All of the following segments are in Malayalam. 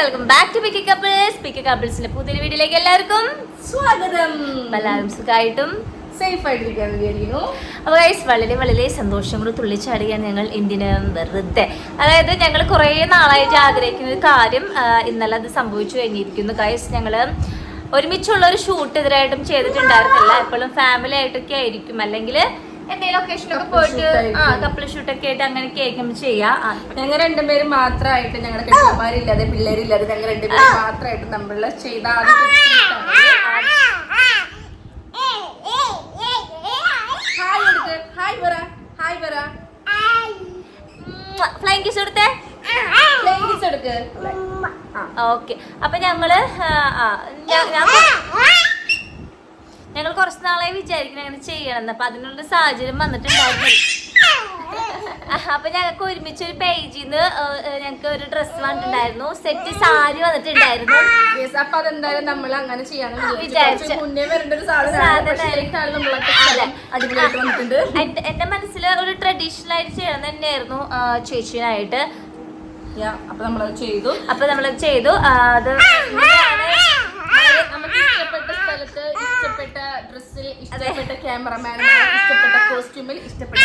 Welcome back to picky couples picky കപ്പിൾസിന്റെ പുതിയ വീഡിയോയിലേക്ക് എല്ലാവർക്കും സ്വാഗതം. എല്ലാവരും സുഖമായിട്ടും സേഫ് ആയിട്ടിരിക്കാൻ വിചാരിക്കുന്നു അപ്പോൾ ഗൈസ് വളരെ വളരെ സന്തോഷം കൂടെ തുള്ളിച്ചാടുകയാണ് ഞങ്ങൾ എന്തിന് വെറുതെ. അതായത് ഞങ്ങൾ കുറേ നാളായിട്ട് ആഗ്രഹിക്കുന്ന ഒരു കാര്യം ഇന്നലെ അത് സംഭവിച്ചു കഴിഞ്ഞിരിക്കുന്നു. ഗൈസ് ഞങ്ങൾ ഒരുമിച്ചുള്ള ഒരു ഷൂട്ട് ഇതിനായിട്ടും ചെയ്തിട്ടുണ്ടായിരുന്നില്ല. എപ്പോഴും ഫാമിലി ആയിട്ടൊക്കെ ആയിരിക്കും. അല്ലെങ്കിൽ എന്തെങ്കിലും പോയിട്ട് ആയിരിക്കും. ആ കപ്പിൾ ഷൂട്ടൊക്കെ ആയിട്ട് അങ്ങനെയൊക്കെ ആയിരിക്കും ചെയ്യാം. ആ, ഞങ്ങൾ രണ്ടുപേരും മാത്രമായിട്ട് ഞങ്ങളുടെ കെട്ടിമാരില്ലാതെ പിള്ളേരില്ലാതെ ഞങ്ങൾ രണ്ടുപേരും മാത്രമായിട്ട് നമ്മൾ ചെയ്ത ഹായ് എടുക്ക് ഹായ് പറ ഹായ് പറ ഫ്ലൈങ് കിസ് എടുത്തേ. ഫ്ലൈങ് കിസ് എടുക്ക്. ഓക്കെ അപ്പൊ ഞങ്ങൾ ഞാൻ ഞങ്ങൾ കുറച്ച് നാളായി വിചാരിക്കണം അങ്ങനെ ചെയ്യണമെന്ന്. അപ്പൊ അതിനുള്ള സാഹചര്യം വന്നിട്ടുണ്ടായിരുന്നു. അപ്പൊ ഞങ്ങൾക്ക് ഒരുമിച്ച് ഒരു പേജിൽ നിന്ന് ഞങ്ങൾക്ക് ഒരു ഡ്രസ്സ് വന്നിട്ടുണ്ടായിരുന്നു. സെറ്റ് സാരി വന്നിട്ടുണ്ടായിരുന്നു. അപ്പൊ അതെന്തായാലും നമ്മൾ അങ്ങനെ വന്നിട്ടുണ്ട്. എന്റെ- മനസ്സിൽ ഒരു ട്രഡീഷണൽ ആയിട്ട് ചെയ്യണം തന്നെയായിരുന്നു ചേച്ചിനായിട്ട്. അപ്പൊ നമ്മളത് ചെയ്തു. അപ്പൊ നമ്മളത് ചെയ്തു. അത് ഇങ്ങനെയാണ്. വളരെ നമുക്ക് ഇഷ്ടപ്പെട്ട സ്ഥലത്ത് ഇഷ്ടപ്പെട്ട ഡ്രസ്സിൽ ഇഷ്ടപ്പെട്ട ക്യാമറമാൻ ഇഷ്ടപ്പെട്ട കോസ്റ്റ്യൂമിൽ ഇഷ്ടപ്പെട്ട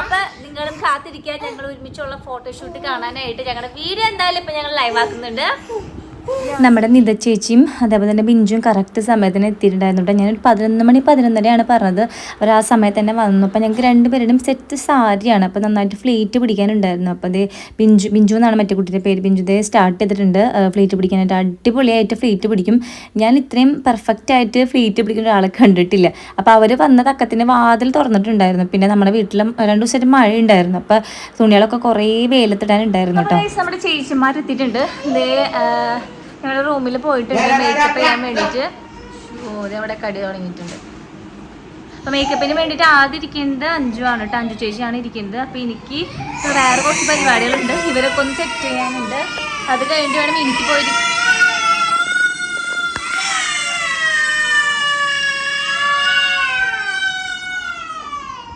അപ്പൊ നിങ്ങളും കാത്തിരിക്കാൻ ഞങ്ങൾ ഒരുമിച്ചുള്ള ഫോട്ടോഷൂട്ട് കാണാനായിട്ട് ഞങ്ങളുടെ വീഡിയോ എന്തായാലും ഇപ്പൊ ഞങ്ങൾ ലൈവ് ആക്കുന്നുണ്ട്. നമ്മുടെ നിത ചേച്ചിയും അതേപോലെ തന്നെ ബിഞ്ചും കറക്റ്റ് സമയത്തിന് എത്തിയിട്ടുണ്ടായിരുന്നു കേട്ടോ. ഞാനൊരു പതിനൊന്ന് മണി പതിനൊന്നരയാണ് പറഞ്ഞത്. അവർ ആ സമയത്ത് തന്നെ വന്നു. അപ്പോൾ ഞങ്ങൾക്ക് രണ്ടുപേരുടെയും സെറ്റ് സാരിയാണ്. അപ്പോൾ നന്നായിട്ട് ഫ്ലീറ്റ് പിടിക്കാനുണ്ടായിരുന്നു. അപ്പോൾ അതേ ബിഞ്ചു ബിഞ്ചു എന്നാണ് മറ്റേ കുട്ടിയുടെ പേര്. ബിഞ്ചു ദേ സ്റ്റാർട്ട് ചെയ്തിട്ടുണ്ട് ഫ്ലീറ്റ് പിടിക്കാനായിട്ട്. അടിപൊളിയായിട്ട് ഫ്ലേറ്റ് പിടിക്കും. ഞാൻ ഇത്രയും പെർഫെക്റ്റ് ആയിട്ട് ഫ്ലേറ്റ് പിടിക്കുന്ന ഒരാളെ കണ്ടിട്ടില്ല. അപ്പോൾ അവർ വന്ന തക്കത്തിന് വാതിൽ തുറന്നിട്ടുണ്ടായിരുന്നു. പിന്നെ നമ്മുടെ വീട്ടിലും രണ്ടു ദിവസമായിട്ട് മഴ ഉണ്ടായിരുന്നു അപ്പോൾ തുണികളൊക്കെ കുറേ വെയിലത്തിടാനുണ്ടായിരുന്നു കേട്ടോ. നമ്മുടെ ചേച്ചിമാർ എത്തിയിട്ടുണ്ട്. ഇതേ ഞങ്ങളുടെ റൂമിൽ പോയിട്ടുണ്ട്. മേക്കപ്പ് ചെയ്യാൻ വേണ്ടിയിട്ട്. ഓ ഇത് അവിടെ കടി തുടങ്ങിയിട്ടുണ്ട്. അപ്പൊ മേക്കപ്പിന് വേണ്ടിയിട്ട് ആദ്യം ഇരിക്കുന്നത് അഞ്ചു ആണ് കേട്ടോ അഞ്ചു ചേച്ചിയാണ് ഇരിക്കുന്നത്. അപ്പൊ എനിക്ക് വേറെ കുറച്ച് പരിപാടികളുണ്ട്. ഇവരൊക്കെ ഒന്ന് സെറ്റ് ചെയ്യാനുണ്ട്. അത് കഴിഞ്ഞിട്ട് വേണം എനിക്ക് പോയിട്ട്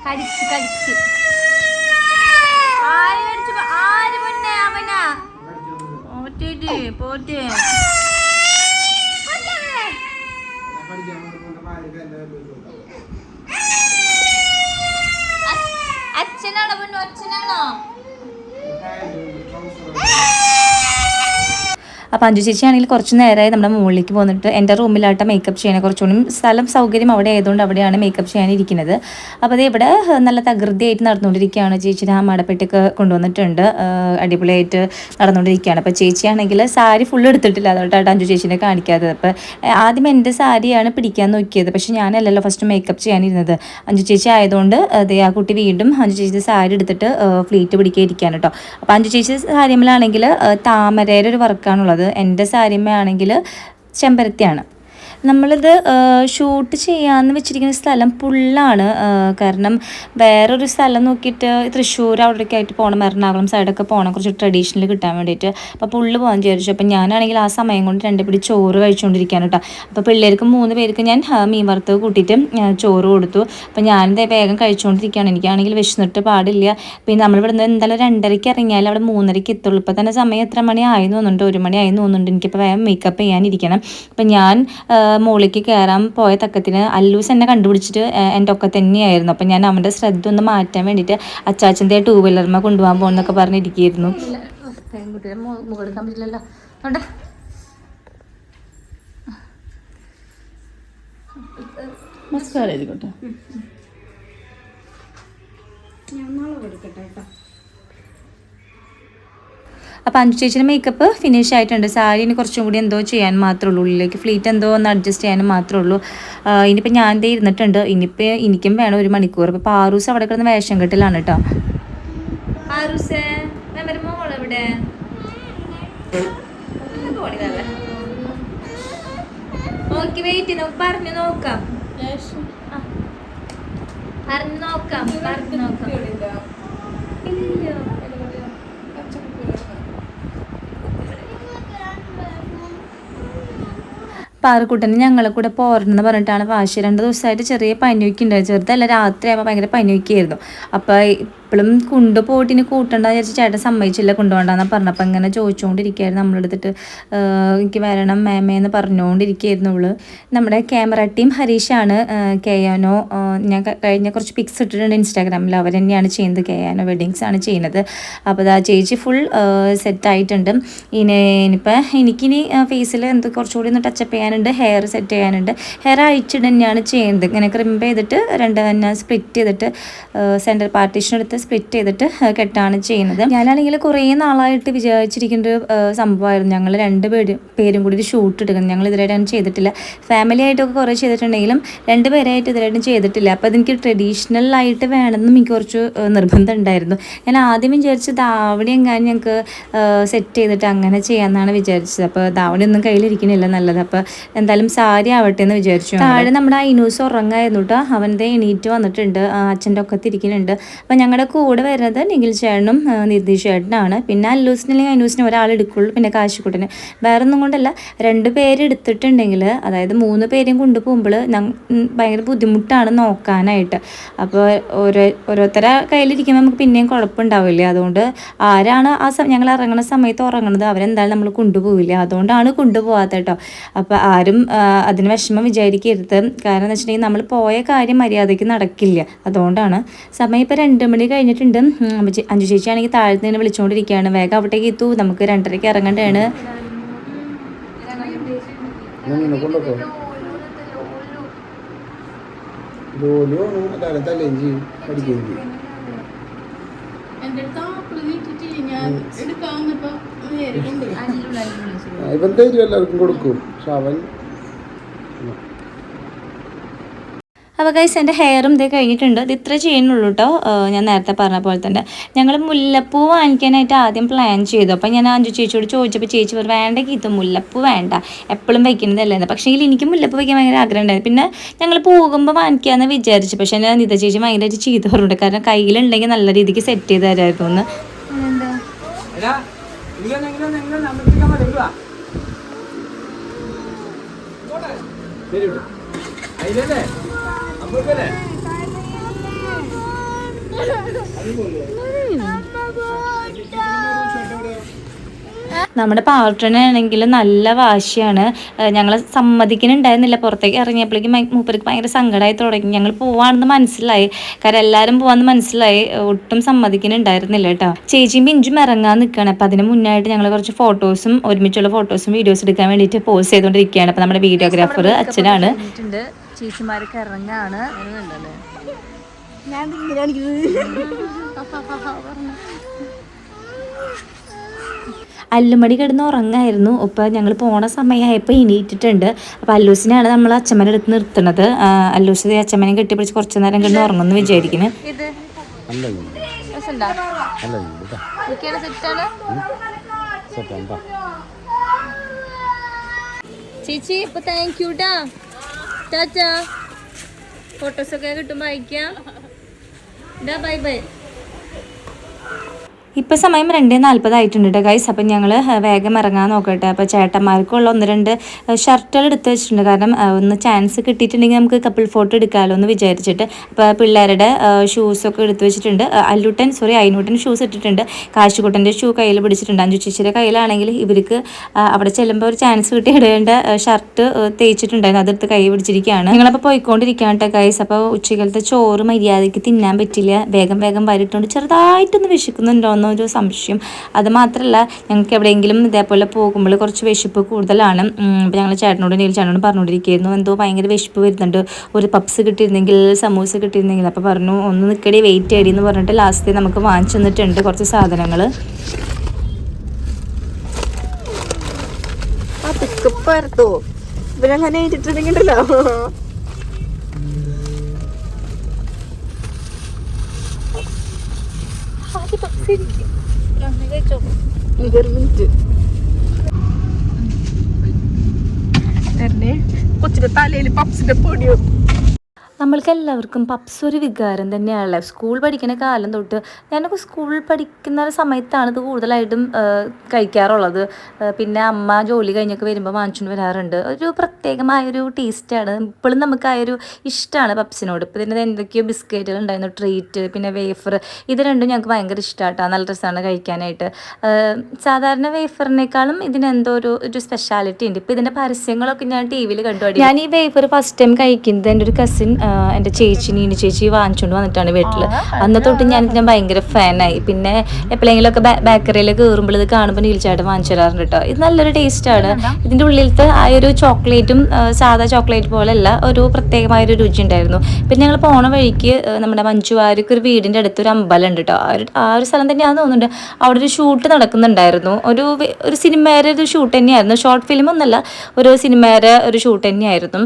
കടിച്ച് കടിച്ച്. ആര് കടിച്ചു? പോ- ആര് പൊന്നെ അവനാ? പോറ്റേ പോറ്റേ അച്ഛനാണോ പൊന്നു അച്ഛനാണോ അപ്പോൾ അഞ്ചു ചേച്ചി ആണെങ്കിൽ കുറച്ച് നേരമായി നമ്മുടെ മുകളിലേക്ക് പോന്നിട്ട് എന്റെ റൂമിലായിട്ട് മേക്കപ്പ് ചെയ്യണേ കുറച്ചുകൂടി സ്ഥലം സൗകര്യം അവിടെ ആയതുകൊണ്ട് അവിടെയാണ് മേക്കപ്പ് ചെയ്യാനിരിക്കുന്നത്. അപ്പോൾ അത് ഇവിടെ നല്ല തകൃതിയായിട്ട് നടന്നുകൊണ്ടിരിക്കുകയാണ് ചേച്ചി. ആ മടപ്പെട്ടൊക്കെ കൊണ്ടുവന്നിട്ടുണ്ട്. അടിപൊളിയായിട്ട് നടന്നുകൊണ്ടിരിക്കുകയാണ്. അപ്പോൾ ചേച്ചിയാണെങ്കിൽ സാരി ഫുൾ എടുത്തിട്ടില്ല. അതുകൊണ്ടാണ് അഞ്ചു ചേച്ചിനെ കാണിക്കാത്തത്. അപ്പോൾ ആദ്യം എന്റെ സാരിയാണ് പിടിക്കാൻ നോക്കിയത്. പക്ഷെ ഞാനല്ലല്ലോ ഫസ്റ്റ് മേക്കപ്പ് ചെയ്യാനിരുന്നത്. അഞ്ചു ചേച്ചി ആയതുകൊണ്ട് അതെ ആ കുട്ടി വീണ്ടും അഞ്ചു ചേച്ചി സാരി എടുത്തിട്ട് ഫ്ലീറ്റ് പിടിക്കാൻ ഇരിക്കുകയാണ് കേട്ടോ. അപ്പോൾ അഞ്ചു ചേച്ചി സാരിമിലാണെങ്കിൽ താമരയുടെ ഒരു വർക്കാണുള്ളത് എന്റെ സാരിമയാണെങ്കിൽ ചെമ്പരത്തിയാണ്. നമ്മളിത് ഷൂട്ട് ചെയ്യാമെന്ന് വെച്ചിരിക്കുന്ന സ്ഥലം പുള്ളാണ്. കാരണം വേറൊരു സ്ഥലം നോക്കിയിട്ട് തൃശ്ശൂർ അവിടേക്ക് ആയിട്ട് പോകണം എറണാകുളം സൈഡൊക്കെ പോകണം കുറച്ച് ട്രഡീഷണൽ കിട്ടാൻ വേണ്ടിയിട്ട്. അപ്പോൾ പുള്ള് പോകാൻ വിചാരിച്ചു. അപ്പോൾ ഞാനാണെങ്കിൽ ആ സമയം കൊണ്ട് രണ്ട് പിടി ചോറ് കഴിച്ചുകൊണ്ടിരിക്കുകയാണ് കേട്ടോ അപ്പോൾ പിള്ളേർക്ക് മൂന്ന് പേർക്ക് ഞാൻ മീൻ വറുത്ത് കൂട്ടിയിട്ട് ചോറ് കൊടുത്തു. അപ്പോൾ ഞാനിത് വേഗം കഴിച്ചുകൊണ്ടിരിക്കുകയാണ് എനിക്കാണെങ്കിൽ വിശന്നിട്ട് പാടില്ല. പിന്നെ നമ്മൾ ഇവിടുന്ന് എന്തായാലും രണ്ടരയ്ക്ക് ഇറങ്ങിയാൽ അവിടെ മൂന്നരയ്ക്ക് എത്തുള്ളൂ. ഇപ്പോൾ തന്നെ സമയം എത്ര മണി ആയി തോന്നുന്നുണ്ട്. ഒരു മണി ആയി തോന്നുന്നുണ്ട്. എനിക്കിപ്പോൾ വേഗം മേക്കപ്പ് ചെയ്യാനിരിക്കണം. അപ്പം ഞാൻ മുകളിലേക്ക് കയറാൻ പോയ തക്കത്തിന് അല്ലൂസ് എന്നെ കണ്ടുപിടിച്ചിട്ട് എന്റെ ഒക്കെ തന്നെയായിരുന്നു. അപ്പം ഞാൻ അവന്റെ ശ്രദ്ധ ഒന്ന് മാറ്റാൻ വേണ്ടിയിട്ട് അച്ചാച്ചന്റെ ടൂ വീലർമ കൊണ്ടുപോകാൻ പോകുന്നൊക്കെ പറഞ്ഞിരിക്കുകയായിരുന്നു. നമസ്കാരം ആയിരിക്കട്ടെ. ഞാൻ നാളെ കൊടുക്കട്ടെ ആയിരിക്കട്ടെ അപ്പോൾ അഞ്ചു ചേച്ചിയുടെ മേക്കപ്പ് ഫിനിഷ് ആയിട്ടുണ്ട്. സാരി ഇനി കുറച്ചും കൂടി എന്തോ ചെയ്യാൻ മാത്രമേ ഉള്ളൂ. ഉള്ളിലേക്ക് ഫ്ലീറ്റ് എന്തോ ഒന്ന് അഡ്ജസ്റ്റ് ചെയ്യാനും മാത്രമേ ഉള്ളൂ. ഇനിയിപ്പോൾ ഞാൻ ദേ ഇരുന്നിട്ടുണ്ട്. ഇനിയിപ്പോൾ എനിക്കും വേണം ഒരു മണിക്കൂർ. ഇപ്പോൾ പാറൂസ് അവിടെ കിടന്ന് വേഷം കെട്ടിലാണ് കേട്ടോ വെയിറ്റ് നമുക്ക് നോക്കാം. പറഞ്ഞു നോക്കാം. പറഞ്ഞു നോക്കാം. ഇല്ല പാറക്കുട്ടന് ഞങ്ങളെ കൂടെ പോരണമെന്ന് പറഞ്ഞിട്ടാണ് വാശി. രണ്ട് ദിവസമായിട്ട് ചെറിയ പനിയൊക്കെ ഉണ്ടായി. ചെറുതല്ല രാത്രിയാകുമ്പോൾ ഭയങ്കര പനിയൊക്കെ ആയിരുന്നു അപ്പോൾ എപ്പോഴും കൊണ്ടുപോയിട്ട് ഇനി കൂട്ടണ്ട വിചാരിച്ച് ചേട്ടൻ സമ്മതിച്ചില്ല കൊണ്ടുപോകണ്ടെന്ന് പറഞ്ഞപ്പോൾ ഇങ്ങനെ ചോദിച്ചുകൊണ്ടിരിക്കുകയായിരുന്നു നമ്മളെടുത്തിട്ട് "ആഹ് എനിക്ക് വരണം മേമേന്ന് പറഞ്ഞുകൊണ്ടിരിക്കുകയായിരുന്നു അവൾ നമ്മുടെ ക്യാമറ ടീം ഹരീഷാണ് കെയാനോ ഞാൻ കഴിഞ്ഞ കുറച്ച് പിക്സ് ഇട്ടിട്ടുണ്ട് ഇൻസ്റ്റാഗ്രാമിൽ. അവർ തന്നെയാണ് ചെയ്യുന്നത്. കെയാനോ വെഡിങ്സ് ആണ് ചെയ്യുന്നത്. അപ്പോൾ ആ ചേച്ചി ഫുൾ സെറ്റായിട്ടുണ്ട് ഇനി ഇനിയിപ്പോൾ എനിക്കിനി ഫേസിൽ എന്ത് കുറച്ചുകൂടി ഒന്ന് ടച്ചപ്പ് ചെയ്യാനുണ്ട്. ഹെയർ സെറ്റ് ചെയ്യാനുണ്ട്. ഹെയർ അയച്ചിട്ട് തന്നെയാണ് ചെയ്യുന്നത്. ഇങ്ങനെ ക്രിമ്പ് ചെയ്തിട്ട് രണ്ട് തന്നെ സ്പ്ലിറ്റ് ചെയ്തിട്ട് സെന്റർ പാർട്ടീഷൻ എടുത്ത് സ്പ്ലിറ്റ് ചെയ്തിട്ട് കെട്ടാണ് ചെയ്യുന്നത്. ഞാനാണെങ്കിൽ കുറേ നാളായിട്ട് വിചാരിച്ചിരിക്കുന്ന ഒരു സംഭവമായിരുന്നു. ഞങ്ങൾ രണ്ട് പേര് പേരും കൂടി ഒരു ഷൂട്ട് എടുക്കുന്നത് ഞങ്ങൾ ഇതുവരെയായിട്ടും ചെയ്തിട്ടില്ല. ഫാമിലി ആയിട്ടൊക്കെ കുറേ ചെയ്തിട്ടുണ്ടെങ്കിലും രണ്ട് പേരായിട്ട് ഇതുവരെയായിട്ടും ചെയ്തിട്ടില്ല. അപ്പോൾ അതെനിക്ക് ട്രഡീഷണൽ ആയിട്ട് വേണമെന്നും എനിക്ക് കുറച്ച് നിർബന്ധം ഉണ്ടായിരുന്നു. ഞാൻ ആദ്യം വിചാരിച്ച് ദാവണി എങ്ങാനും ഞങ്ങൾക്ക് സെറ്റ് ചെയ്തിട്ട് അങ്ങനെ ചെയ്യാമെന്നാണ് വിചാരിച്ചത്. അപ്പോൾ ദാവണി ഒന്നും കയ്യിലിരിക്കണില്ല നല്ലത്. അപ്പോൾ എന്തായാലും സാരി ആവട്ടെ എന്ന് വിചാരിച്ചു താഴെ നമ്മുടെ ഐനൂസ് ഉറങ്ങായിരുന്നു കേട്ടോ അവന്റെ എണീറ്റ് വന്നിട്ടുണ്ട്. അച്ഛന്റെ ഒക്കെ തിരിക്കുന്നുണ്ട് അപ്പോൾ ഞങ്ങളുടെ കൂടെ വരുന്നത് നിഖിൽ ചേട്ടനും നിതീഷ് ചേട്ടനാണ്. പിന്നെ അല്ലൂസിനെല്ലെങ്കിൽ അനൂസിനെ ഒരാൾ എടുക്കുള്ളൂ. പിന്നെ കാശിക്കുട്ടന്. വേറെ ഒന്നും കൊണ്ടല്ല. രണ്ട് പേര് എടുത്തിട്ടുണ്ടെങ്കിൽ അതായത് മൂന്ന് പേരെയും കൊണ്ടുപോകുമ്പോൾ ഭയങ്കര ബുദ്ധിമുട്ടാണ് നോക്കാനായിട്ട്. അപ്പോൾ ഓരോ ഓരോരുത്തരെ കയ്യിലിരിക്കുമ്പോൾ നമുക്ക് പിന്നെയും കുഴപ്പമുണ്ടാവില്ല. അതുകൊണ്ട് ആരാണ് ആ ഞങ്ങൾ ഇറങ്ങുന്ന സമയത്ത് ഉറങ്ങുന്നത് അവരെന്തായാലും നമ്മൾ കൊണ്ടുപോവില്ല. അതുകൊണ്ടാണ് കൊണ്ടുപോകാത്ത കേട്ടോ. അപ്പോൾ ആരും അതിന് വിഷമം വിചാരിക്കരുത്. കാരണം എന്ന് വെച്ചിട്ടുണ്ടെങ്കിൽ നമ്മൾ പോയ കാര്യം മര്യാദയ്ക്ക് നടക്കില്ല. അതുകൊണ്ടാണ്. സമയം ഇപ്പോൾ രണ്ട് മണി കഴിഞ്ഞിട്ടുണ്ട്. അഞ്ചു ചേച്ചിയാണെങ്കിൽ താഴത്ത് നിന്ന് വിളിച്ചുകൊണ്ടിരിക്കുകയാണ് വേഗം അവിടേക്ക് എത്തു. നമുക്ക് രണ്ടരയ്ക്ക് ഇറങ്ങേണ്ടതാണ്. ഇവൻ തരും. എല്ലാവർക്കും കൊടുക്കും. പക്ഷെ അവൻ അപ്പോൾ ഗൈസ് എന്റെ ഹെയറും ഇതേ കഴിഞ്ഞിട്ടുണ്ട്. ഇത് ഇത്ര ചെയ്യുന്നുള്ളൂ കേട്ടോ ഞാൻ നേരത്തെ പറഞ്ഞ പോലെ തന്നെ. ഞങ്ങൾ മുല്ലപ്പൂ വാങ്ങിക്കാനായിട്ട് ആദ്യം പ്ലാൻ ചെയ്തു. അപ്പോൾ ഞാൻ അഞ്ചു ചേച്ചിയോട് ചോദിച്ചപ്പോൾ ചേച്ചി പറഞ്ഞു വേണ്ട ഗീത മുല്ലപ്പൂ വേണ്ട. എപ്പോഴും വയ്ക്കുന്നതല്ലായിരുന്നു പക്ഷേ എനിക്ക് മുല്ലപ്പൂ വയ്ക്കാൻ ഭയങ്കര ആഗ്രഹം ഉണ്ടായിരുന്നു. പിന്നെ ഞങ്ങൾ പോകുമ്പോൾ വാങ്ങിക്കാമെന്ന് വിചാരിച്ചു. പക്ഷേ ഞാൻ നിത ചേച്ചി ഭയങ്കരമായിട്ട് ചെയ്തു പറഞ്ഞിട്ടുണ്ട്. കാരണം കയ്യിലുണ്ടെങ്കിൽ നല്ല രീതിക്ക് സെറ്റ് ചെയ്ത് തരായിരുന്നു എന്ന്. പറ്റില്ല ശരി നമ്മുടെ പാർട്ടനാണെങ്കിൽ നല്ല വാശിയാണ്. ഞങ്ങൾ സമ്മതിക്കുന്നുണ്ടായിരുന്നില്ല. പുറത്തേക്ക് ഇറങ്ങിയപ്പോഴേക്കും മൂപ്പർക്ക് ഭയങ്കര സങ്കടമായി തുടങ്ങി. ഞങ്ങൾ പോവാണെന്ന് മനസ്സിലായി. കാരണം എല്ലാവരും പോവാന്ന് മനസ്സിലായി. ഒട്ടും സമ്മതിക്കുന്നുണ്ടായിരുന്നില്ല കേട്ടോ. ചേച്ചിയും പിഞ്ചും ഇറങ്ങാൻ നിൽക്കുകയാണ് അപ്പം അതിന് മുന്നായിട്ട് ഞങ്ങൾ കുറച്ച് ഫോട്ടോസും ഒരുമിച്ചുള്ള ഫോട്ടോസും വീഡിയോസ് എടുക്കാൻ വേണ്ടിയിട്ട് പോസ്റ്റ് ചെയ്തുകൊണ്ടിരിക്കുകയാണ്. അപ്പം നമ്മുടെ വീഡിയോഗ്രാഫർ അച്ഛനാണ്. ചേച്ചിമാരൊക്കെ ഇറങ്ങാണ്. ഞാൻ അല്ലുമടി കിടന്ന് ഉറങ്ങായിരുന്നു. ഇപ്പൊ ഞങ്ങൾ പോണ സമയമായപ്പോൾ എണീറ്റിട്ടുണ്ട്. അപ്പോൾ അല്ലൂസിനാണ് നമ്മൾ അച്ഛമ്മനെ അടുത്ത് നിർത്തുന്നത്. അല്ലൂസ് ദേ അച്ഛമ്മനെ കെട്ടിപ്പിടിച്ച് കുറച്ച് നേരം കിടന്ന് ഉറങ്ങുമെന്ന് വിചാരിക്കുന്നു. ചേച്ചി ഇപ്പൊ താങ്ക് യു ടാ ടാറ്റാ ഫോട്ടോസൊക്കെ കിട്ടുമ്പോ അയക്കാം ബൈ ബൈ. ഇപ്പം സമയം രണ്ടേ നാൽപ്പതായിട്ടുണ്ട് കേട്ടോ ഗൈസ് അപ്പം ഞങ്ങൾ വേഗം ഇറങ്ങാൻ നോക്കട്ടെ. അപ്പോൾ ചേട്ടന്മാർക്കുള്ള ഒന്ന് രണ്ട് ഷർട്ടുകൾ എടുത്ത് വെച്ചിട്ടുണ്ട്. കാരണം ഒന്ന് ചാൻസ് കിട്ടിയിട്ടുണ്ടെങ്കിൽ നമുക്ക് കപ്പിൾ ഫോട്ടോ എടുക്കാമല്ലോ എന്ന് വിചാരിച്ചിട്ട്. അപ്പോൾ പിള്ളേരുടെ ഷൂസൊക്കെ എടുത്ത് വെച്ചിട്ടുണ്ട്. അല്ലൂട്ടൻ സോറി അയിനൂട്ടൻ ഷൂസ് ഇട്ടിട്ടുണ്ട്. കാശുകുട്ടന്റെ ഷൂ കയ്യിൽ പിടിച്ചിട്ടുണ്ട്. അഞ്ചു ചേച്ചിയുടെ കയ്യിലാണെങ്കിൽ ഇവർക്ക് അവിടെ ചെല്ലുമ്പോൾ ഒരു ചാൻസ് കിട്ടി ഇടേണ്ട ഷർട്ട് തേച്ചിട്ടുണ്ടായിരുന്നു. അതെടുത്ത് കൈ പിടിച്ചിരിക്കുകയാണ്. ഞങ്ങളപ്പോൾ പോയിക്കൊണ്ടിരിക്കുകയാണ് കേട്ടോ ഗൈസ് അപ്പോൾ ഉച്ചകാലത്തെ ചോറ് മര്യാദയ്ക്ക് തിന്നാൻ പറ്റില്ല. വേഗം വേഗം വരിട്ടുണ്ട് ചെറുതായിട്ടൊന്ന് വിശക്കുന്നുണ്ടോ എന്നൊരു സംശയം. അത് മാത്രമല്ല ഞങ്ങൾക്ക് എവിടെയെങ്കിലും ഇതേപോലെ പോകുമ്പോൾ കുറച്ച് വിശപ്പ് കൂടുതലാണ്. അപ്പോൾ ഞങ്ങൾ ചേട്ടനോട് നീൽ ചേട്ടനോട് പറഞ്ഞുകൊണ്ടിരിക്കുകയായിരുന്നു. എന്തോ ഭയങ്കര വിശപ്പ് വരുന്നുണ്ട്. ഒരു പപ്സ് കിട്ടിയിരുന്നെങ്കിൽ സമൂസ കിട്ടിയിരുന്നെങ്കിൽ. അപ്പോൾ പറഞ്ഞു ഒന്ന് നിൽക്കടി വെയിറ്റ് ചെയ്യടി എന്ന് പറഞ്ഞിട്ട് ലാസ്റ്റ് നമുക്ക് വാങ്ങിച്ചു തന്നിട്ടുണ്ട് കുറച്ച് സാധനങ്ങൾ ഇവരങ്ങനെ പറത്തോ ഇവരങ്ങനെ എഴുതിട്ടുണ്ടെങ്കിലോ മിനിറ്റ് കൊച്ചിന്റെ തലയിൽ പപ്സിന്റെ പൊടിയോ നമ്മൾക്ക് എല്ലാവർക്കും പപ്സ് ഒരു വികാരം തന്നെയാണല്ലേ. സ്കൂൾ പഠിക്കുന്ന കാലം തൊട്ട് ഞാനൊക്കെ സ്കൂൾ പഠിക്കുന്ന സമയത്താണ് ഇത് കൂടുതലായിട്ടും കഴിക്കാറുള്ളത്. പിന്നെ അമ്മ ജോലി കഴിഞ്ഞൊക്കെ വരുമ്പോൾ വാങ്ങിച്ചു വരാറുണ്ട്. ഒരു പ്രത്യേകമായൊരു ടേസ്റ്റാണ്. ഇപ്പോഴും നമുക്ക് ആ ഒരു ഇഷ്ടമാണ് പപ്സിനോട്. ഇപ്പോൾ ഇതിന്റെ എന്തൊക്കെയോ ബിസ്ക്കറ്റുകൾ ഉണ്ടായിരുന്നു ട്രീറ്റ് പിന്നെ വേഫർ ഇത് രണ്ടും ഞങ്ങൾക്ക് ഭയങ്കര ഇഷ്ടമായിട്ടാണ് നല്ല രസമാണ് കഴിക്കാനായിട്ട്. സാധാരണ വേഫറിനേക്കാളും ഇതിനെന്തോ ഒരു ഒരു സ്പെഷ്യാലിറ്റി ഉണ്ട്. ഇപ്പോൾ ഇതിന്റെ പരസ്യങ്ങളൊക്കെ ഞാൻ ടി വിയിൽ കണ്ടുപോയി ഞാൻ ഈ വേഫർ ഫസ്റ്റ് ടൈം കഴിക്കുന്നത് എന്റെ ഒരു കസിൻ എന്റെ ചേച്ചി നീനു ചേച്ചി വാങ്ങിച്ചുകൊണ്ട് വന്നിട്ടാണ് വീട്ടിൽ അന്ന് തൊട്ട് ഞാൻ ഞാൻ ഭയങ്കര ഫാനായി. പിന്നെ എപ്പോഴെങ്കിലും ഒക്കെ ബേക്കറിയിൽ കയറുമ്പോൾ ഇത് കാണുമ്പോൾ നീൽച്ചായിട്ട് വാങ്ങിച്ചു തരാറുണ്ട് കേട്ടോ ഇത് നല്ലൊരു ടേസ്റ്റ് ആണ്. ഇതിന്റെ ഉള്ളിലത്തെ ആ ഒരു ചോക്ലേറ്റും സാധാ ചോക്ലേറ്റ് പോലെയല്ല ഒരു പ്രത്യേകമായൊരു രുചി ഉണ്ടായിരുന്നു. പിന്നെ ഞങ്ങൾ പോണ വഴിക്ക് നമ്മുടെ മഞ്ചുവാരിക്ക് ഒരു വീടിന്റെ അടുത്ത് ഒരു അമ്പലം ഉണ്ട് കേട്ടോ ആ ഒരു ആ ഒരു സ്ഥലം തന്നെയാണെന്ന് തോന്നുന്നുണ്ട്. അവിടെ ഒരു ഷൂട്ട് നടക്കുന്നുണ്ടായിരുന്നു. ഒരു ഒരു സിനിമയുടെ ഒരു ഷൂട്ട് തന്നെയായിരുന്നു. ഷോർട്ട് ഫിലിം ഒന്നല്ല ഒരു സിനിമയുടെ ഒരു ഷൂട്ട് തന്നെയായിരുന്നു.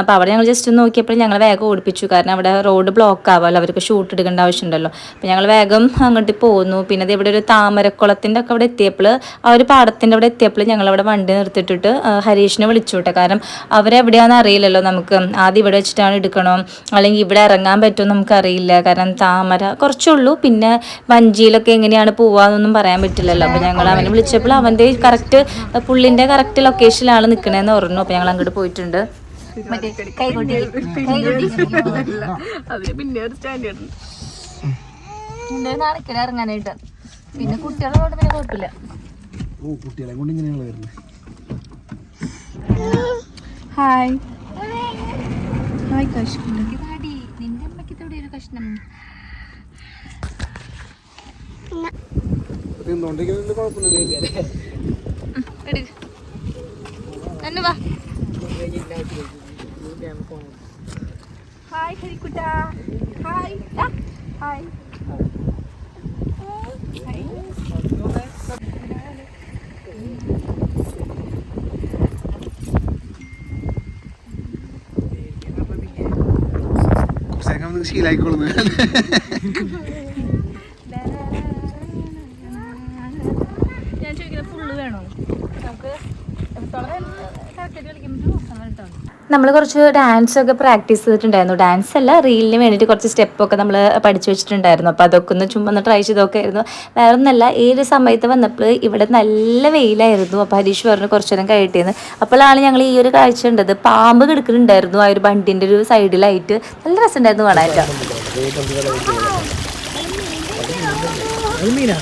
അപ്പോൾ അവിടെ ഞങ്ങൾ ജസ്റ്റ് നോക്കിയപ്പോൾ ഞങ്ങൾ വേഗം ഓടിപ്പിച്ചു. കാരണം അവിടെ റോഡ് ബ്ലോക്ക് ആവാമല്ലോ അവർക്ക് ഷൂട്ട് എടുക്കേണ്ട ആവശ്യമുണ്ടല്ലോ. അപ്പോൾ ഞങ്ങൾ വേഗം അങ്ങോട്ട് പോന്നു. പിന്നെ ഇവിടെ ഒരു താമരക്കുളത്തിന്റെ ഒക്കെ അവിടെ എത്തിയപ്പോൾ ആ ഒരു പാടത്തിന്റെ അവിടെ എത്തിയപ്പോൾ ഞങ്ങൾ അവിടെ വണ്ടി നിർത്തിയിട്ടിട്ട് ഹരീഷിനെ വിളിച്ചു വിട്ടെ കാരണം അവരെവിടെയാണെന്ന് അറിയില്ലല്ലോ നമുക്ക്. ആദ്യം ഇവിടെ വെച്ചിട്ടാണ് എടുക്കണോ? അല്ലെങ്കിൽ ഇവിടെ ഇറങ്ങാൻ പറ്റുമോ നമുക്കറിയില്ല കാരണം താമര കുറച്ചുള്ളൂ പിന്നെ വഞ്ചിയിലൊക്കെ എങ്ങനെയാണ് പോവാന്നൊന്നും പറയാൻ പറ്റില്ലല്ലോ. അപ്പോൾ ഞങ്ങൾ അവനെ വിളിച്ചപ്പോൾ അവന്റെ കറക്റ്റ് പുള്ളിന്റെ കറക്റ്റ് ലൊക്കേഷനിലാണ് നിൽക്കണേന്ന് പറഞ്ഞു. അപ്പോൾ ഞങ്ങൾ അങ്ങോട്ട് പോയിട്ടുണ്ട്. മറ്റേ അതിന് പിന്നെ ഒരു സ്റ്റാൻഡേർഡ് എന്റെ നാണക്കേട് ഇറങ്ങാനായിട്ട്. പിന്നെ പിന്നെ കുഴപ്പമില്ല. ഓ കുട്ടികളെ കൊണ്ട് ഇങ്ങനെയാണ് വരുന്നത്. ഹായ് ഹായ് ഇതാടി നിന്റെ അമ്മയ്ക്ക് ഇവിടെ ഒരു കഷ്ണം? തന്നെ വാ. ഹായ് ഹരിക്കുട്ട ഹായ് ഹായ് കുറച്ചേക്കാൻ ശീലായിക്കൊള്ളുന്നു ഞാൻ ചോദിക്കുന്നത് ഫുള്ള് വേണോ നമുക്ക് എത്രത്തോളം കറക്റ്റ് കളിക്കുമ്പോൾ കേട്ടോ നമ്മൾ കുറച്ച് ഡാൻസ് ഒക്കെ പ്രാക്ടീസ് ചെയ്തിട്ടുണ്ടായിരുന്നു. ഡാൻസ് അല്ല റീലിന് വേണ്ടിയിട്ട് കുറച്ച് സ്റ്റെപ്പൊക്കെ നമ്മൾ പഠിച്ചു വെച്ചിട്ടുണ്ടായിരുന്നു. അപ്പോൾ അതൊക്കെ ഒന്ന് ചുമ്മാ ഒന്ന് ട്രൈ ചെയ്തൊക്കെ ആയിരുന്നു വേറെ ഒന്നല്ല ഈ ഒരു സമയത്ത് വന്നപ്പോൾ ഇവിടെ നല്ല വെയിലായിരുന്നു. അപ്പോൾ ഹരീഷ് പറഞ്ഞു കുറച്ച് നേരം കഴിയട്ടേന്ന് അപ്പോഴാണ് ഞങ്ങൾ ഈ ഒരു കാഴ്ച ഉണ്ടത് പാമ്പ് കിടക്കുന്നുണ്ടായിരുന്നു ആ ഒരു വണ്ടിന്റെ ഒരു സൈഡിലായിട്ട് നല്ല രസമുണ്ടായിരുന്നു കാണാനായിട്ട് മീനാ?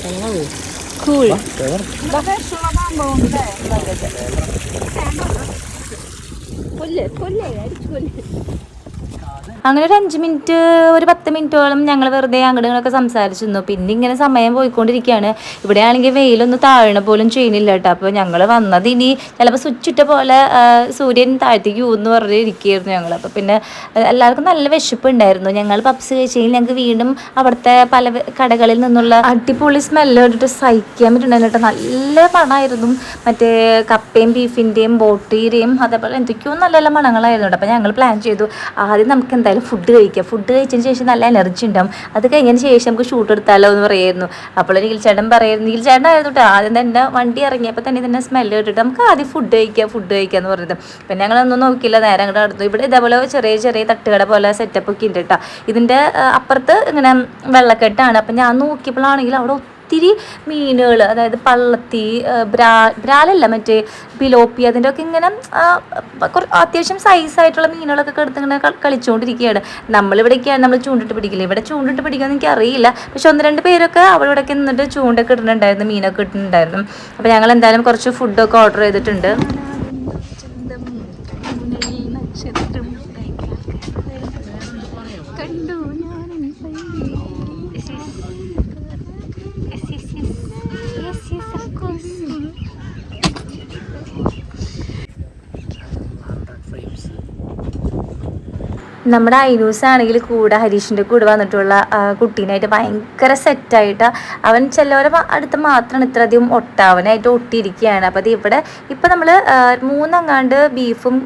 അങ്ങനെ അതടിച്ച് ഇറങ്ങിയില്ലേ അത് മീൻ പിടിക്കാൻ വേണ്ടിട്ടോ ഏയ് കൂൾ കൊല്ല് കൊല്ലേ അടിച്ചു കൊല്ലേ അങ്ങനെ ഒരു അഞ്ച് മിനിറ്റ് ഒരു പത്ത് മിനിറ്റോളം ഞങ്ങൾ വെറുതെ അങ്ങോട്ടൊക്കെ സംസാരിച്ചിരുന്നു. പിന്നെ ഇങ്ങനെ സമയം പോയിക്കൊണ്ടിരിക്കുകയാണ് ഇവിടെ ആണെങ്കിൽ വെയിലൊന്നും താഴണ പോലും ചെയ്യുന്നില്ല കേട്ടോ. അപ്പോൾ ഞങ്ങൾ വന്നത് ഇനി ചിലപ്പോൾ സ്വിച്ച് ഇട്ട പോലെ സൂര്യൻ താഴത്തേക്ക് ഊന്ന് പറഞ്ഞ് ഇരിക്കുകയായിരുന്നു ഞങ്ങൾ അപ്പോൾ പിന്നെ എല്ലാവർക്കും നല്ല വിശപ്പ് ഉണ്ടായിരുന്നു ഞങ്ങൾ പപ്സ് കഴിച്ചെങ്കിൽ ഞങ്ങൾക്ക് വീണ്ടും അവിടുത്തെ പല കടകളിൽ നിന്നുള്ള അടിപൊളി സ്മെല്ല് കണ്ടിട്ട് സഹിക്കാൻ പറ്റുന്നുണ്ടായിരുന്നു നല്ല മണമായിരുന്നു മറ്റേ കപ്പയും ബീഫിന്റെയും ബോട്ടിയുടെയും അതേപോലെ എന്തൊക്കെയോ നല്ല നല്ല മണങ്ങളായിരുന്നു അപ്പോൾ ഞങ്ങൾ പ്ലാൻ ചെയ്തു. ആദ്യം നമുക്ക് എന്തായാലും ഫുഡ് കഴിക്കുക ഫുഡ് കഴിച്ചതിന് ശേഷം നല്ല എനർജി ഉണ്ടാവും. അത് കഴിഞ്ഞതിന് ശേഷം നമുക്ക് ഷൂട്ട് എടുത്താലോ എന്ന് പറയായിരുന്നു. അപ്പോൾ നീൽ ചേട്ടൻ പറയുന്നു നീൽ ചേട്ടൻ ആയിരുന്നു കേട്ടോ ആദ്യം തന്നെ വണ്ടി ഇറങ്ങിയപ്പോൾ തന്നെ ഇതിന്റെ സ്മെല്ല് കേട്ടിട്ട് നമുക്ക് ആദ്യം ഫുഡ് കഴിക്കുക ഫുഡ് കഴിക്കുക എന്ന് പറഞ്ഞത് പിന്നെ ഞങ്ങളൊന്നും നോക്കിയില്ല നേരെ അങ്ങോട്ട് നടന്നു. ഇവിടെ ഇതേപോലെ ചെറിയ ചെറിയ തട്ടുകട പോലെ സെറ്റപ്പ് ഒക്കെ ഉണ്ട് കേട്ടോ ഇതിന്റെ അപ്പുറത്ത് ഇങ്ങനെ വെള്ളക്കെട്ടാണ്. അപ്പം ഞാൻ നോക്കിയപ്പോഴാണെങ്കിൽ അവിടെ ഒത്തിരി മീനുകൾ അതായത് പള്ളത്തി ബ്രാ ബ്രാലല്ല മറ്റേ പിലോപ്പി അതിന്റെ ഒക്കെ ഇങ്ങനെ അത്യാവശ്യം സൈസായിട്ടുള്ള മീനുകളൊക്കെ എടുത്ത് ഇങ്ങനെ കള- കളിച്ചുകൊണ്ടിരിക്കുകയാണ് നമ്മളിവിടേക്കാണ് നമ്മൾ ചൂണ്ടിട്ട് പിടിക്കില്ല ഇവിടെ ചൂണ്ടിട്ട് പിടിക്കുക എനിക്ക് അറിയില്ല പക്ഷെ ഒന്ന് രണ്ട് പേരൊക്കെ അവിടെ ഇവിടെയൊക്കെ നിന്നിട്ട് ചൂണ്ടൊക്കെ ഇടുന്നുണ്ടായിരുന്നു മീനൊക്കെ ഇട്ടിട്ടുണ്ടായിരുന്നു. അപ്പോൾ ഞങ്ങൾ എന്തായാലും കുറച്ച് ഫുഡൊക്കെ ഓർഡർ ചെയ്തിട്ടുണ്ട്. നമ്മുടെ ഐനൂസ് ആണെങ്കിൽ കൂടെ ഹരീഷിന്റെ കൂടെ വന്നിട്ടുള്ള കുട്ടീനായിട്ട് ഭയങ്കര സെറ്റായിട്ട് അവൻ ചിലവരെ അടുത്ത് മാത്രമാണ് ഇത്രയധികം ഒട്ടാവനായിട്ട് ഒട്ടിയിരിക്കുകയാണ് അപ്പോൾ അത് ഇവിടെ ഇപ്പം നമ്മൾ മൂന്നങ്ങാണ്ട് ബീഫും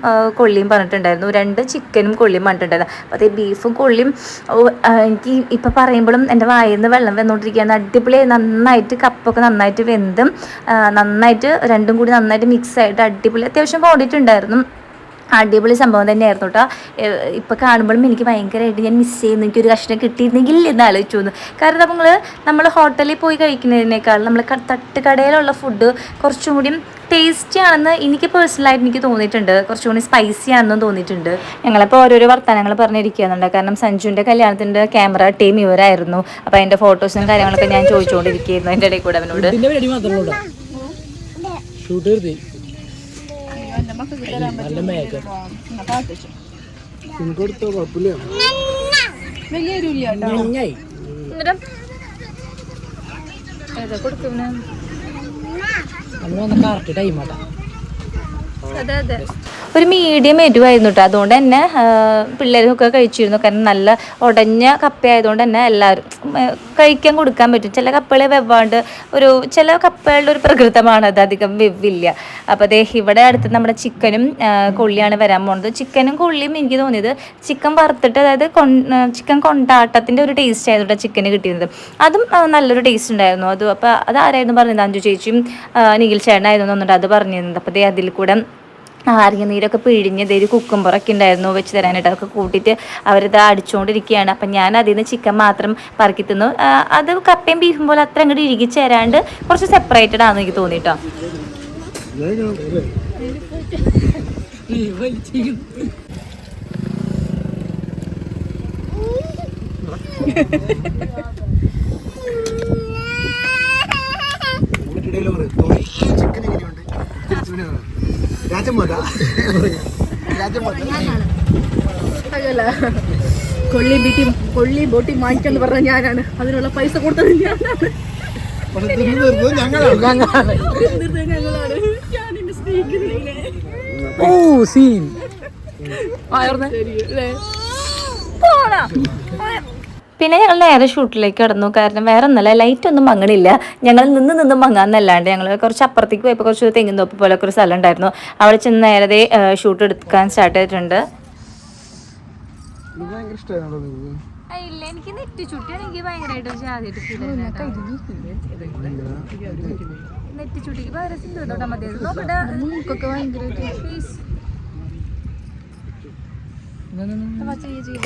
കൊള്ളിയും പറഞ്ഞിട്ടുണ്ടായിരുന്നു. രണ്ട് ചിക്കനും കൊള്ളിയും പറഞ്ഞിട്ടുണ്ടായിരുന്നു. അപ്പോൾ അത് ബീഫും കൊള്ളിയും എനിക്ക് ഇപ്പം പറയുമ്പോഴും എന്റെ വായിൽ നിന്ന് വെള്ളം വന്നുകൊണ്ടിരിക്കുകയാണ് അടിപൊളി നന്നായിട്ട് കപ്പൊക്കെ നന്നായിട്ട് വെന്തും നന്നായിട്ട് രണ്ടും കൂടി നന്നായിട്ട് മിക്സ് ആയിട്ട് അടിപൊളി അത്യാവശ്യം ക്വാണ്ടിറ്റി അടിപൊളി സംഭവം തന്നെയായിരുന്നു കേട്ടോ ഇപ്പം കാണുമ്പോഴും എനിക്ക് ഭയങ്കരമായിട്ട് ഞാൻ മിസ് ചെയ്യുന്നു. എനിക്കൊരു കഷ്ണം കിട്ടിയിരുന്നെങ്കിൽ എന്ന് ആലോചിച്ചു വന്നു കാരണം നമ്മൾ നമ്മൾ ഹോട്ടലിൽ പോയി കഴിക്കുന്നതിനേക്കാൾ നമ്മൾ തട്ടുകടയിലുള്ള ഫുഡ് കുറച്ചും കൂടി ടേസ്റ്റി ആണെന്ന് എനിക്ക് പേഴ്സണലായിട്ട് എനിക്ക് തോന്നിയിട്ടുണ്ട്. കുറച്ചും കൂടി സ്പൈസി ആണെന്നും തോന്നിയിട്ടുണ്ട്. ഞങ്ങളിപ്പോൾ ഓരോരോ വർത്തമാനങ്ങൾ പറഞ്ഞിരിക്കുന്നുണ്ട്. കാരണം സഞ്ജുവിന്റെ കല്യാണത്തിന്റെ ക്യാമറ ടീം ഇവരായിരുന്നു. അപ്പോൾ അതിന്റെ ഫോട്ടോസും കാര്യങ്ങളൊക്കെ ഞാൻ ചോദിച്ചുകൊണ്ടിരിക്കുകയായിരുന്നു അതിന്റെ ഇടയിൽ കൂടെ അവനോട്. തീർത്തി നല്ല മേക്കപ്പ് എനിക്ക് കൊടുത്തോ കുഴപ്പമില്ല. വലിയ ഒരു ഇല്ല കേട്ടോ കൊടുക്കുന്ന നമ്മൾ വന്ന കറക്റ്റ് ടൈം ആട്ടാ അതെ അതെ ഒരു മീഡിയം എരിവായിരുന്നു കേട്ടോ അതുകൊണ്ട് തന്നെ പിള്ളേരൊക്കെ കഴിച്ചിരുന്നു. കാരണം നല്ല ഉടഞ്ഞ കപ്പ ആയതുകൊണ്ട് തന്നെ എല്ലാവരും കഴിക്കാൻ കൊടുക്കാൻ പറ്റും. ചില കപ്പകളെ വെവ്വാണ്ട് ഒരു ചില കപ്പകളുടെ ഒരു പ്രകൃതമാണ് അത് അധികം വെവില്ല അപ്പോൾ അതേ ഇവിടെ അടുത്ത് നമ്മുടെ ചിക്കനും കൊള്ളിയാണ് വരാൻ പോകുന്നത് ചിക്കനും കൊള്ളിയും എനിക്ക് തോന്നിയത് ചിക്കൻ വറുത്തിട്ട് അതായത് ചിക്കൻ കൊണ്ടാട്ടത്തിന്റെ ഒരു ടേസ്റ്റ് ആയിരുന്നു ചിക്കന് കിട്ടിയത് അതും നല്ലൊരു ടേസ്റ്റ് ഉണ്ടായിരുന്നു. അത് അപ്പോൾ അതാരായിരുന്നു പറഞ്ഞത്? അഞ്ചു ചേച്ചിയും നിഖിൽ ചേട്ടനായിരുന്നു തോന്നുന്നുണ്ട് അത് പറഞ്ഞിരുന്നത്. അപ്പോൾ അതേ അതിൽ കൂടെ നാരങ്ങ നീരൊക്കെ പിഴിഞ്ഞ് ഇതൊരു കുക്കുംബറൊക്കെ ഉണ്ടായിരുന്നു വെച്ച് തരാനായിട്ട് അതൊക്കെ കൂട്ടിയിട്ട് അവരിത് അടിച്ചുകൊണ്ടിരിക്കുകയാണ് അപ്പം ഞാൻ അതിൽ നിന്ന് ചിക്കൻ മാത്രം പറക്കി തിന്നു. അത് കപ്പയും ബീഫും പോലെ അത്ര അങ്ങോട്ട് ഇഴുകി ചേരാണ്ട് കുറച്ച് സെപ്പറേറ്റഡ് ആണെന്ന് എനിക്ക് തോന്നിട്ടോ. ചിക്കൻ അതല്ല കൊള്ളി ബീട്ടി കൊള്ളി ബോട്ടി വാങ്ങിക്കാന്ന് പറഞ്ഞ ഞാനാണ്. അതിനുള്ള പൈസ കൊടുത്തത് ഞാനാണ്. ഞങ്ങളാണ്. ഓ സീൻ ശരിയല്ലേ പിന്നെ ഞങ്ങൾ നേരെ ഷൂട്ടിലേക്ക് കടന്നു. കാരണം വേറെ ഒന്നല്ല ലൈറ്റ് ഒന്നും മങ്ങണില്ല. ഞങ്ങൾ നിന്ന് നിന്ന് മങ്ങാന്നല്ലാണ്ട് ഞങ്ങൾ കുറച്ച് അപ്പുറത്തേക്ക് പോയപ്പോൾ കുറച്ച് തെങ്ങിൻ തോപ്പ് പോലെ ഒരു സ്ഥലം ഉണ്ടായിരുന്നു. അവിടെ ചെന്ന് നേരത്തെ ഷൂട്ട് എടുക്കാൻ സ്റ്റാർട്ട് ചെയ്തിട്ടുണ്ട്. ഇല്ല എനിക്ക് നെറ്റ് ചുട്ടിയാണ് എനിക്ക് ഭയങ്കരമായിട്ട് ആദ്യമായിട്ട് നെറ്റ് വേറെ സിന്ധു തൊട്ടാൽ മതി നോക്കട്ടെ.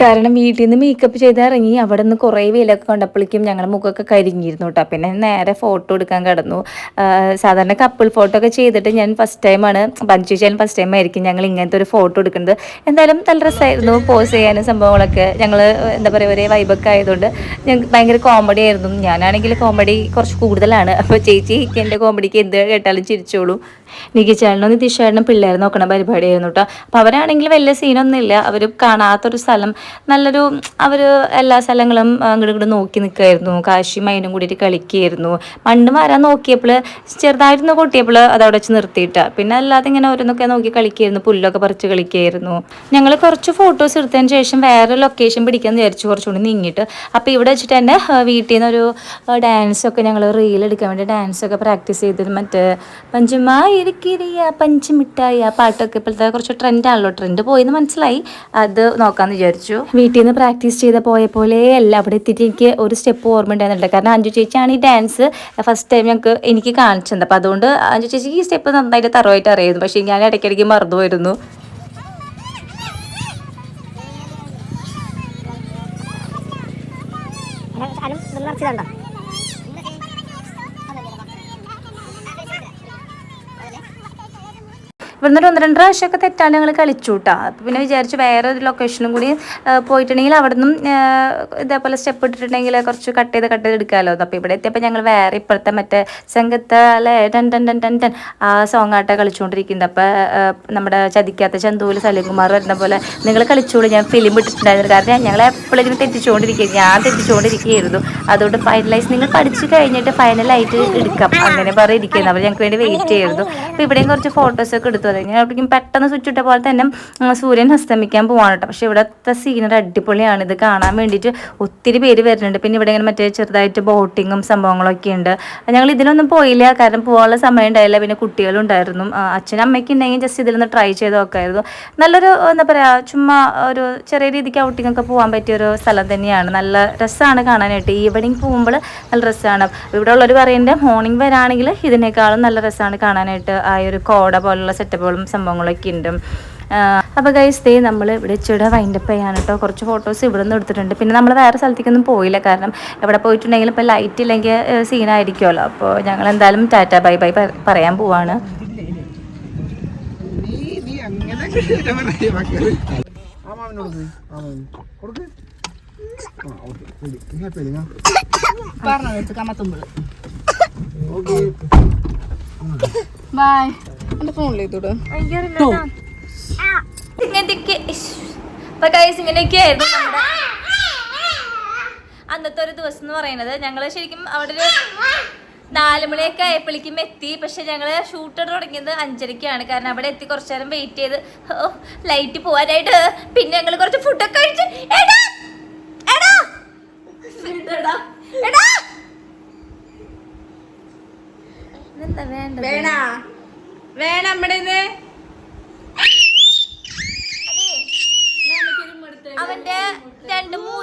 കാരണം വീട്ടിൽ നിന്ന് മേക്കപ്പ് ചെയ്ത് ഇറങ്ങി അവിടെ നിന്ന് കുറേ വെയിലൊക്കെ കണ്ടപ്പോഴേക്കും ഞങ്ങളുടെ മുഖമൊക്കെ കരിഞ്ഞിരുന്നു കേട്ടോ പിന്നെ നേരെ ഫോട്ടോ എടുക്കാൻ കിടന്നു. സാധാരണ കപ്പിൾ ഫോട്ടോ ഒക്കെ ചെയ്തിട്ട് ഞാൻ ഫസ്റ്റ് ടൈമാണ് ചെയ്യാൻ ഫസ്റ്റ് ടൈം ആയിരിക്കും ഞങ്ങൾ ഇങ്ങനത്തെ ഒരു ഫോട്ടോ എടുക്കുന്നത്. എന്തായാലും നല്ല രസമായിരുന്നു പോസ് ചെയ്യാനും സംഭവങ്ങളൊക്കെ. ഞങ്ങൾ എന്താ പറയുക ഒരേ വൈബൊക്കെ ആയതുകൊണ്ട് ഞങ്ങൾക്ക് ഭയങ്കര കോമഡി ആയിരുന്നു. ഞാനാണെങ്കിൽ കോമഡി കുറച്ച് കൂടുതലാണ്. അപ്പോൾ ചേച്ചി എന്റെ കോമഡിക്ക് എന്ത് കേട്ടാലും ചിരിച്ചോളൂ. നികിച്ചേട്ടനും നിതീഷേട്ടനും പിള്ളേർ നോക്കണ പരിപാടിയായിരുന്നു കേട്ടോ അപ്പോൾ അവരാണെങ്കിൽ വലിയ സീനൊന്നുമില്ല. അവർ കാണാത്തൊരു സ്ഥലം നല്ലൊരു അവർ എല്ലാ സ്ഥലങ്ങളും അങ്ങോട്ട് ഇങ്ങോട്ട് നോക്കി നിൽക്കുമായിരുന്നു കാശി മൈനും കൂടിയിട്ട് കളിക്കുകയായിരുന്നു പണ്ട് വരാൻ നോക്കിയപ്പോൾ ചെറുതായിരുന്നു പൊട്ടിയപ്പോൾ അത് അവിടെ വെച്ച് നിർത്തിയിട്ട. പിന്നെ അല്ലാതെ ഇങ്ങനെ ഓരോന്നൊക്കെ നോക്കി കളിക്കുകയായിരുന്നു പുല്ലൊക്കെ പറിച്ച് കളിക്കുകയായിരുന്നു ഞങ്ങൾ കുറച്ച് ഫോട്ടോസ് എടുത്തതിന് ശേഷം വേറെ ലൊക്കേഷൻ പിടിക്കാമെന്ന് വിചാരിച്ചു കുറച്ചുകൂടി നീങ്ങിയിട്ട്. അപ്പോൾ ഇവിടെ വെച്ചിട്ട് തന്നെ വീട്ടിൽ നിന്നൊരു ഡാൻസൊക്കെ ഞങ്ങൾ റീൽ എടുക്കാൻ വേണ്ടി ഡാൻസൊക്കെ പ്രാക്ടീസ് ചെയ്തിട്ട് മറ്റേ പഞ്ചമാ ഇരിക്കിരിയ പഞ്ചമിട്ടായ ആ പാട്ടൊക്കെ ഇപ്പോഴത്തെ കുറച്ച് ട്രെൻഡാണല്ലോ. ട്രെൻഡ് പോയെന്ന് മനസ്സിലായി. അത് നോക്കാമെന്ന് വിചാരിച്ചു. വീട്ടിൽ നിന്ന് പ്രാക്ടീസ് ചെയ്ത പോയ പോലെ അല്ല അവിടെ എത്തിയിട്ട് എനിക്ക് ഒരു സ്റ്റെപ്പ് ഓർമ്മ ഉണ്ടായിരുന്നില്ല. കാരണം അഞ്ചു ചേച്ചിയാണ് ഈ ഡാൻസ് ഫസ്റ്റ് ടൈം ഞങ്ങൾക്ക് എനിക്ക് കാണിച്ചത്. അപ്പോൾ അതുകൊണ്ട് അഞ്ചു ചേച്ചിക്ക് ഈ സ്റ്റെപ്പ് നന്നായിട്ട് തറവായിട്ട് അറിയുന്നു പക്ഷേ ഞാൻ ഇടയ്ക്കിടയ്ക്ക് മറന്നു പോയിരുന്നു ഇവിടുന്ന് ഒന്ന് രണ്ട് പ്രാവശ്യമൊക്കെ തെറ്റാണ്ട് ഞങ്ങൾ കളിച്ചു കേട്ടോ പിന്നെ വിചാരിച്ചു വേറെ ഒരു ലൊക്കേഷനും കൂടി പോയിട്ടുണ്ടെങ്കിൽ അവിടെ നിന്നും ഇതേപോലെ സ്റ്റെപ്പ് ഇട്ടിട്ടുണ്ടെങ്കിൽ കുറച്ച് കട്ട് ചെയ്ത് കട്ട് ചെയ്ത് എടുക്കാമല്ലോ അപ്പോൾ ഇവിടെ എത്തിയപ്പോൾ ഞങ്ങൾ വേറെ ഇപ്പോഴത്തെ മറ്റേ സംഘത്ത് അല്ലേ ടൻ ടൻ ടൻ ടൻ ടൻ ആ സോങ് ആട്ടെ കളിച്ചുകൊണ്ടിരിക്കുന്നത് അപ്പോൾ നമ്മുടെ ചതിക്കാത്ത ചന്തുവിൽ സലീംകുമാർ വരുന്ന പോലെ നിങ്ങൾ കളിച്ചോളൂ. ഞാൻ ഫിലിം ഇട്ടിട്ടുണ്ടായിരുന്നു. കാരണം ഞങ്ങൾ എപ്പോഴും ഇങ്ങനെ തെറ്റിച്ചുകൊണ്ടിരിക്കുക ഞാൻ തെറ്റിച്ചുകൊണ്ടിരിക്കുകയായിരുന്നു അതുകൊണ്ട് ഫൈനലൈസ് നിങ്ങൾ പഠിച്ചു കഴിഞ്ഞിട്ട് ഫൈനലായിട്ട് എടുക്കാം. അങ്ങനെ പറഞ്ഞിരിക്കുന്നത് അവർ ഞങ്ങൾക്ക് വേണ്ടി വെയിറ്റ് ചെയ്യുന്നു അപ്പോൾ ഇവിടെയും കുറച്ച് ഫോട്ടോസൊക്കെ എടുത്തു. അത് കഴിഞ്ഞപ്പോഴേക്കും പെട്ടെന്ന് സ്വിച്ച് ഇട്ട പോലെ തന്നെ സൂര്യൻ അസ്തമിക്കാൻ പോവാണ് കേട്ടോ. പക്ഷെ ഇവിടുത്തെ സീനറി അടിപൊളിയാണ്. ഇത് കാണാൻ വേണ്ടിയിട്ട് ഒത്തിരി പേര് വരുന്നുണ്ട്. പിന്നെ ഇവിടെ ഇങ്ങനെ മറ്റേ ചെറുതായിട്ട് ബോട്ടിങ്ങും സംഭവങ്ങളൊക്കെ ഉണ്ട്. ഞങ്ങൾ ഇതിലൊന്നും പോയില്ല. കാരണം പോകാനുള്ള സമയം ഉണ്ടായില്ല. പിന്നെ കുട്ടികളും ഉണ്ടായിരുന്നു. അച്ഛനും അമ്മയ്ക്ക് ഉണ്ടെങ്കിൽ ജസ്റ്റ് ഇതിലൊന്ന് ട്രൈ ചെയ്ത് നോക്കായിരുന്നു. നല്ലൊരു എന്താ പറയുക ചുമ്മാ ഒരു ചെറിയ രീതിക്ക് ഔട്ടിംഗ് ഒക്കെ പോകാൻ പറ്റിയ ഒരു സ്ഥലം തന്നെയാണ്. നല്ല രസമാണ് കാണാനായിട്ട്. ഈവനിങ് പോകുമ്പോൾ നല്ല രസമാണ്. ഇവിടെ ഉള്ളവർ പറയുന്നത് മോർണിംഗ് വരാണെങ്കിൽ ഇതിനേക്കാളും നല്ല രസമാണ് കാണാനായിട്ട്. ആ ഒരു കോട പോലുള്ള സെറ്റപ്പുകളും സംഭവങ്ങളൊക്കെ ഉണ്ട്. അപ്പോൾ ഗൈസ് ദേ നമ്മൾ ഇവിടെ ചെട വൈൻഡപ്പ് ചെയ്യാൻ കേട്ടോ കുറച്ച് ഫോട്ടോസ് ഇവിടെ നിന്ന് എടുത്തിട്ടുണ്ട്. പിന്നെ നമ്മൾ വേറെ സ്ഥലത്തേക്കൊന്നും പോയില്ല. കാരണം എവിടെ പോയിട്ടുണ്ടെങ്കിലും ഇപ്പോൾ ലൈറ്റ് ഇല്ലെങ്കിൽ സീനായിരിക്കുമല്ലോ അപ്പോൾ ഞങ്ങൾ എന്തായാലും ടാറ്റ ബൈ ബൈ പറയാൻ പോവാണ്. നീ നീ അങ്ങനെ പറഞ്ഞേ കമ്മത്തുമ്പോൾ ഓക്കെ ബൈ എന്റെ ഫോണിലേത്തോട് ഇങ്ങനത്തെ അപ്പൊ ഗൈസ് ഇങ്ങനെയൊക്കെ ആയിരുന്നു നമ്മുടെ അന്നത്തെ ഒരു ദിവസം എന്ന് പറയുന്നത് ഞങ്ങൾ ശരിക്കും അവിടെ ഒരു നാലുമണിയൊക്കെ ആയപ്പോഴേക്കും എത്തി പക്ഷെ ഞങ്ങൾ ഷൂട്ട് തുടങ്ങിയത് അഞ്ചരക്കാണ് കാരണം അവിടെ എത്തി കുറച്ചു നേരം വെയിറ്റ് ചെയ്ത് ലൈറ്റ് പോവാനായിട്ട് പിന്നെ ഞങ്ങൾ കുറച്ച് ഫുഡൊക്കെ കഴിച്ച് എടാ! എടാ! എടാ! എടാ! വേണ. വേണ നമ്മുടെ അവന്റെ രണ്ട് മൂ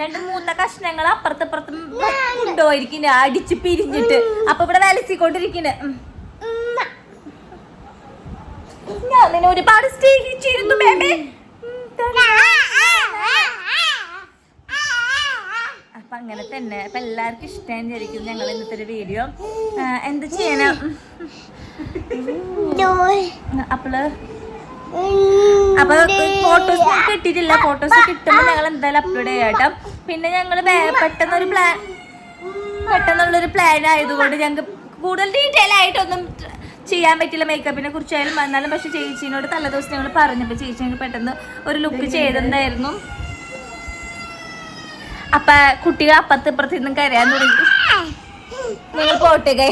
രണ്ട് മൂത്ത കഷ്ണങ്ങൾ അപ്പുറത്തപ്പുറത്തും കൊണ്ടുപോയിരിക്കുന്നു. അടിച്ച് പിരിഞ്ഞിട്ട്. അപ്പൊ ഇവിടെ വലസിക്കൊണ്ടിരിക്കുന്നു. ഞാൻ നിന്നെ ഒരുപാട് സ്നേഹിച്ചിരുന്നു ബേബേ അപ്പൊ അങ്ങനെ തന്നെ. അപ്പൊ എല്ലാവർക്കും ഇഷ്ടം വിചാരിക്കും ഞങ്ങൾ ഇന്നത്തെ ഒരു വീഡിയോ. എന്ത് ചെയ്യണം അപ്പൾ? അപ്പൊ ഫോട്ടോസ് കിട്ടിയിട്ടില്ല. ഫോട്ടോസ് കിട്ടുമ്പോൾ ഞങ്ങൾ എന്തായാലും അപ്ലോഡ് ചെയ്യാട്ടോ പിന്നെ ഞങ്ങൾ പെട്ടെന്നൊരു പ്ലാൻ പെട്ടെന്നുള്ളൊരു പ്ലാൻ ആയതുകൊണ്ട് ഞങ്ങൾക്ക് കൂടുതൽ ഡീറ്റെയിൽ ആയിട്ടൊന്നും ചെയ്യാൻ പറ്റില്ല മേക്കപ്പിനെ കുറിച്ചായാലും എന്നാലും പക്ഷെ ചേച്ചീനോട് തലേദിവസം ഞങ്ങൾ പറഞ്ഞപ്പോൾ ചേച്ചി ഞങ്ങൾ പെട്ടെന്ന് ഒരു ലുക്ക് ചെയ്തിട്ടുണ്ടായിരുന്നു. അപ്പൊ കുട്ടികൾ അപ്പത്ത് ഇപ്പുറത്ത് നിന്നും കരയാൻ തുടങ്ങി. നിങ്ങൾ പോട്ടെ കൈ.